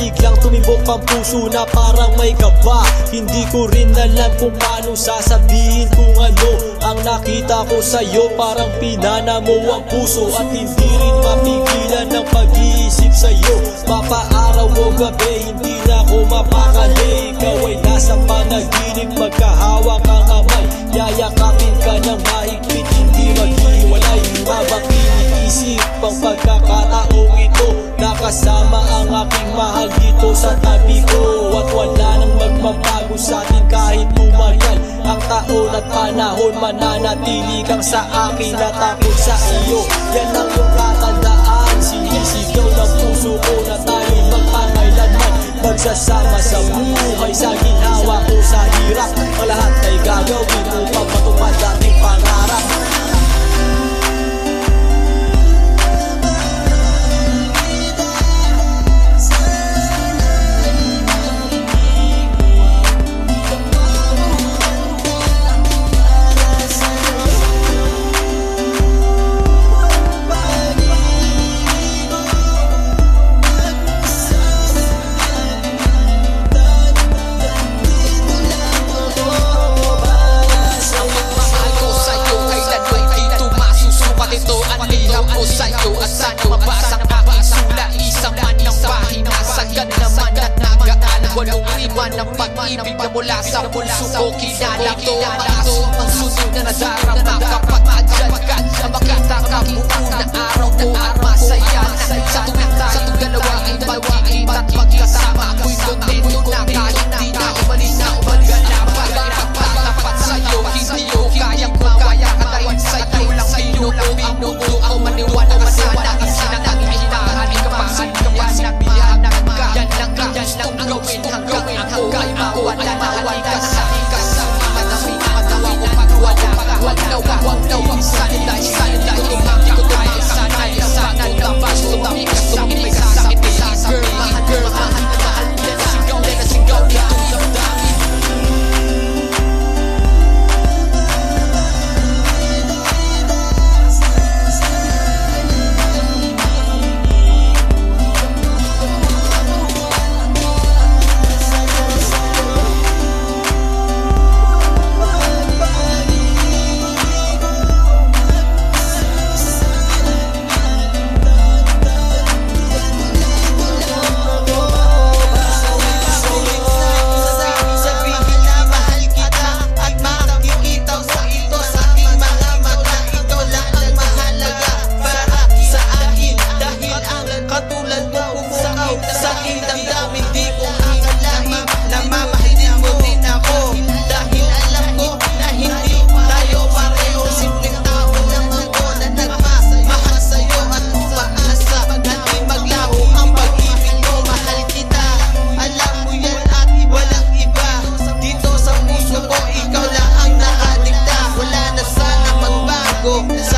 Biglang tumibok ang puso na parang may kaba. Hindi ko rin alam kung paano sasabihin kung ano Ang nakita ko sa'yo. Parang pinana mo ang puso At hindi rin mapigilan ng pag-iisip sa'yo. Mapaaraw o gabi Hindi na ako mapakali. Ikaw ay nasa panaginip Magkahawak ang kamay. Yayakapin ka ng mahigpit Hindi maghiwalay. Habang iniisip ang pagkakataong ito Nakasama ang aking mahal dito sa tabi ko. At wala nang magbabago sa atin kahit tumagal Ang taon at panahon. Mananatili kang sa akin At ako sa iyo. Yan ang mabasa ang aking sula Isang man ng pahina. Sagad naman at nagaan Walong lima ng pag-ibig na mula sa puso ko. Kinala ko ang Ang sunod na nadarama Kapag andyan ka Na makita na araw ko. At masaya na. Sa tuwing tuwing dalawa ay mag-iingat At go.